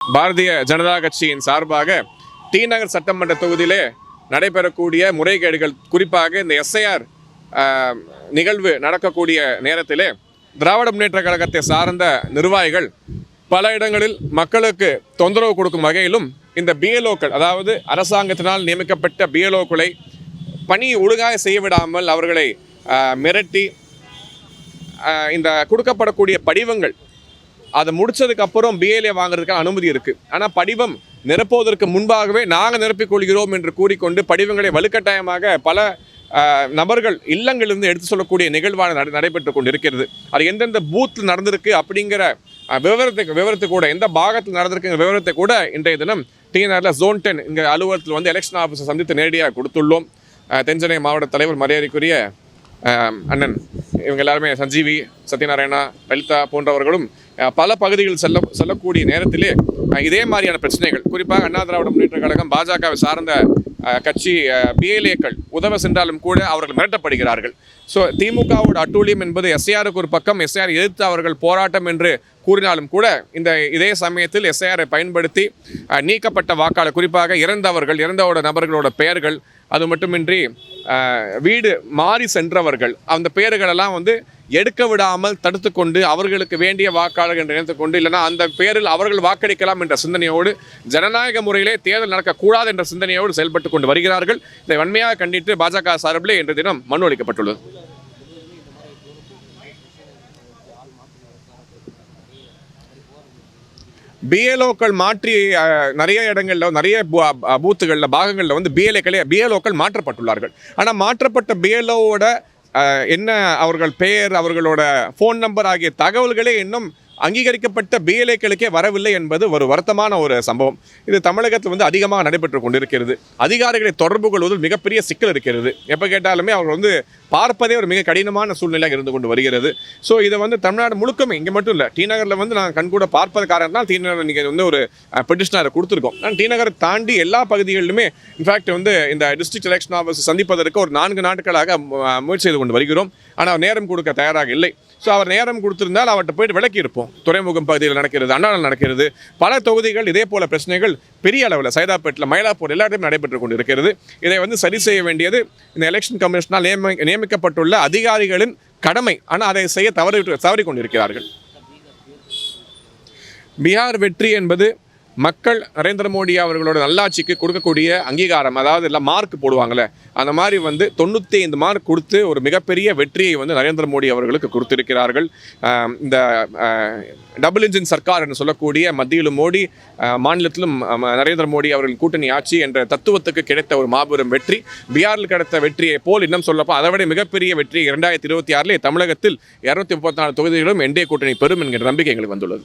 பாரதிய ஜனதா கட்சியின் சார்பாக டி நகர் சட்டமன்ற தொகுதியிலே நடைபெறக்கூடிய முறைகேடுகள் குறிப்பாக இந்த எஸ்ஐஆர் நிகழ்வு நடக்கக்கூடிய நேரத்திலே திராவிட முன்னேற்ற கழகத்தை சார்ந்த நிர்வாகிகள் பல இடங்களில் மக்களுக்கு தொந்தரவு கொடுக்கும் வகையிலும் இந்த பிஎல்ஓக்கள் அதாவது அரசாங்கத்தினால் நியமிக்கப்பட்ட பிஎல்ஓக்களை பணி ஒழுங்காக செய்ய விடாமல் அவர்களை ஆஹ், மிரட்டி ஆஹ், இந்த கொடுக்கப்படக்கூடிய படிவங்கள் அதை முடிச்சதுக்கு அப்புறம் பிஏலே வாங்குறதுக்கான அனுமதி இருக்குது ஆனால் படிவம் நிரப்புவதற்கு முன்பாகவே நாங்கள் நிரப்பிக் கொள்கிறோம் என்று கூறிக்கொண்டு படிவங்களை வலுக்கட்டாயமாக பல நபர்கள் இல்லங்களிலிருந்து எடுத்து சொல்லக்கூடிய நிகழ்வான நட நடைபெற்று கொண்டிருக்கிறது. அது எந்தெந்த பூத் நடந்திருக்கு அப்படிங்கிற விவரத்தை விவரத்தை கூட எந்த பாகத்தில் நடந்திருக்குங்கிற விவரத்தை கூட இன்றைய தினம் டிஎன்ஆரில் ஜோன் டென் இங்கே அலுவலகத்தில் வந்து எலெக்ஷன் ஆஃபீஸை சந்தித்து நேரடியாக கொடுத்துள்ளோம். தென்சென்னை மாவட்ட தலைவர் மரியாதைக்குரிய அண்ணன் இவங்க எல்லாருமே சஞ்சீவி சத்யநாராயணா லலிதா போன்றவர்களும் பல பகுதிகளில் செல்ல செல்லக்கூடிய நேரத்திலே இதே மாதிரியான பிரச்சனைகள் குறிப்பாக அண்ணா திராவிட முன்னேற்ற கழகம் பாஜகவை சார்ந்த கட்சி பிஎல்ஏக்கள் உதவ சென்றாலும் கூட அவர்கள் மிரட்டப்படுகிறார்கள். ஸோ திமுகவோட அட்டூழியம் என்பது எஸ்ஐஆருக்கு ஒரு பக்கம் எஸ்ஐஆர் எதிர்த்து அவர்கள் போராட்டம் என்று கூறினாலும் கூட இந்த இதே சமயத்தில் எஸ்ஐஆரை பயன்படுத்தி நீக்கப்பட்ட வாக்காளர் குறிப்பாக இறந்தவர்கள் இறந்தவோட நபர்களோட பெயர்கள் அது மட்டுமின்றி வீடு மாறி சென்றவர்கள் அந்த பெயர்களெல்லாம் வந்து எடுக்க விடாமல் தடுத்து கொண்டு அவர்களுக்கு வேண்டிய வாக்காளர்கள் என்று நினைத்து கொண்டு இல்லைன்னா அந்த பேரில் அவர்கள் வாக்களிக்கலாம் என்ற சிந்தனையோடு ஜனநாயக முறையிலே தேர்தல் நடக்கக்கூடாது என்ற சிந்தனையோடு செயல்பட்டு கொண்டு வருகிறார்கள். இதை வன்மையாக கண்டித்து பாஜக சார்பிலே இன்று தினம் மனு அளிக்கப்பட்டுள்ளது. பிஎல்ஓக்கள் மாற்றி நிறைய இடங்களில் நிறைய பூத்துகளில் பாகங்களில் வந்து பிஎல்ஏக்களே பிஎல்ஓக்கள் மாற்றப்பட்டுள்ளார்கள். ஆனால் மாற்றப்பட்ட பிஎல்ஓவோட என்ன அவர்கள் பெயர் அவர்களோட ஃபோன் நம்பர் ஆகிய தகவல்களே இன்னும் அங்கீகரிக்கப்பட்ட பிஎல்ஏக்களுக்கே வரவில்லை என்பது ஒரு வருத்தமான ஒரு சம்பவம். இது தமிழகத்தில் வந்து அதிகமாக நடைபெற்று கொண்டிருக்கிறது. அதிகாரிகளை தொடர்பு கொள்வதில் மிகப்பெரிய சிக்கல் இருக்கிறது. எப்போ கேட்டாலுமே அவங்க வந்து பார்ப்பதே ஒரு மிக கடினமான சூழ்நிலையாக இருந்து கொண்டு வருகிறது. ஸோ இதை வந்து தமிழ்நாடு முழுக்கமே இங்கே மட்டும் இல்லை டி நகரில் வந்து நான் கண்கூட பார்ப்பது காரணம் டி நகர் நீங்கள் வந்து ஒரு பெட்டிஷனரை கொடுத்துருக்கோம். ஆனால் டி நகரை தாண்டி எல்லா பகுதிகளிலுமே இன்ஃபேக்ட் வந்து இந்த டிஸ்ட்ரிக்ட் எலெக்ஷன் ஆஃபீஸ் சந்திப்பதற்கு ஒரு நான்கு நாட்களாக முயற்சி செய்து கொண்டு வருகிறோம். ஆனால் நேரம் கொடுக்க தயாராக இல்லை. ஸோ அவர் நேரம் கொடுத்திருந்தால் அவர்கிட்ட போயிட்டு விளக்கியிருப்போம். துறைமுகம் பகுதியில் நடக்கிறது அண்ணாநல் நடக்கிறது. பல தொகுதிகள் இதே போல பிரச்சனைகள் பெரிய அளவில் சைதாப்பேட்டில் மயிலாப்பூர் எல்லாத்தையும் நடைபெற்று கொண்டு இருக்கிறது இதை வந்து சரி செய்ய வேண்டியது இந்த எலெக்ஷன் கமிஷனால் நியமி நியமிக்கப்பட்டுள்ள அதிகாரிகளின் கடமை. ஆனால் அதை செய்ய தவறி தவறி கொண்டிருக்கிறார்கள். பீகார் வெற்றி என்பது மக்கள் நரேந்திர மோடி அவர்களோட நல்லாட்சிக்கு கொடுக்கக்கூடிய அங்கீகாரம் அதாவது எல்லாம் மார்க் போடுவாங்கள்ல அந்த மாதிரி வந்து தொண்ணூற்றி ஐந்து மார்க் கொடுத்து ஒரு மிகப்பெரிய வெற்றியை வந்து நரேந்திர மோடி அவர்களுக்கு கொடுத்திருக்கிறார்கள். இந்த டபுள் இன்ஜின் சர்க்கார் என்று சொல்லக்கூடிய மத்தியிலும் மோடி மாநிலத்திலும் நரேந்திர மோடி அவர்கள் கூட்டணி ஆட்சி என்ற தத்துவத்துக்கு கிடைத்த ஒரு மாபெரும் வெற்றி. பீகாரில் கிடைத்த வெற்றியை போல் இன்னும் சொல்லப்போ அதை விட மிகப்பெரிய வெற்றி இரண்டாயிரத்தி இருபத்தி ஆறிலே தமிழகத்தில் இரநூத்தி முப்பத்தி நாலு தொகுதிகளிலும் என்டிஏ கூட்டணி பெறும் என்கிற நம்பிக்கை எங்களுக்கு வந்துள்ளது.